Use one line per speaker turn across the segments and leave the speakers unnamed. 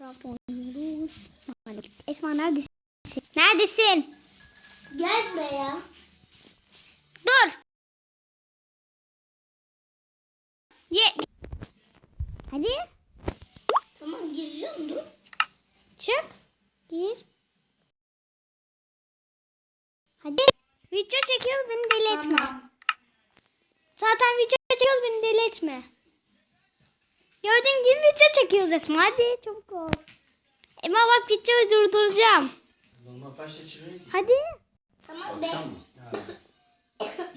Minecraft oynuyoruz. Esma neredesin? Neredesin?
Gelme ya.
Dur. Ye. Hadi
Tamam gireceğim dur.
çık. Gir. Hadi. Video çekiyoruz beni deli etme.
Tamam.
Zaten video çekiyoruz beni deli etme. Gördüğün gibi video çekiyoruz Esma. Hadi çabuk ol. Ama bak videoyu durduracağım.
Normal kaçta çıkıyor ki?
Hadi.
Tamam be.
Akşam mı? Ha.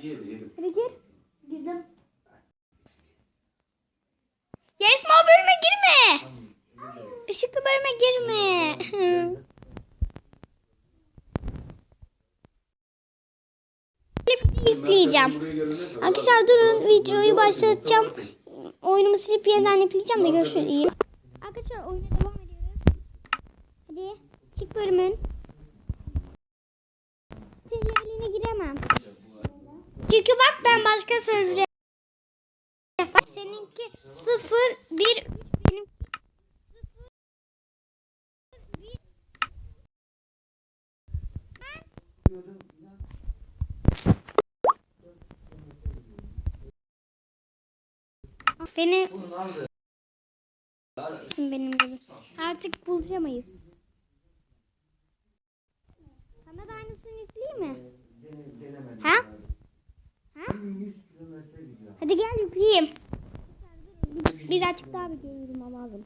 Yedi yedi.
Hadi gir.
Girdim.
Ya Esma bölüme girme.
Tamam.
Işıklı bölüme girme. Klip yükleyeceğim. Arkadaşlar durun videoyu başlatacağım. Oyunumu silip yeniden yükleyeceğim de görüşürüz. İyi. Arkadaşlar oyuna devam ediyoruz. Hadi çık bölümün. Senin giremem. Çünkü bak ben başka server'e seninki 0 1 3 benim Beni
aldı.
benim gibi. Artık buluşamayız. Sana da aynısını yükleyeyim mi? Ha? Ha?
100 kilometre gidiyor.
Hadi gel yükleyeyim. Birazcık daha bir gelirim lazım.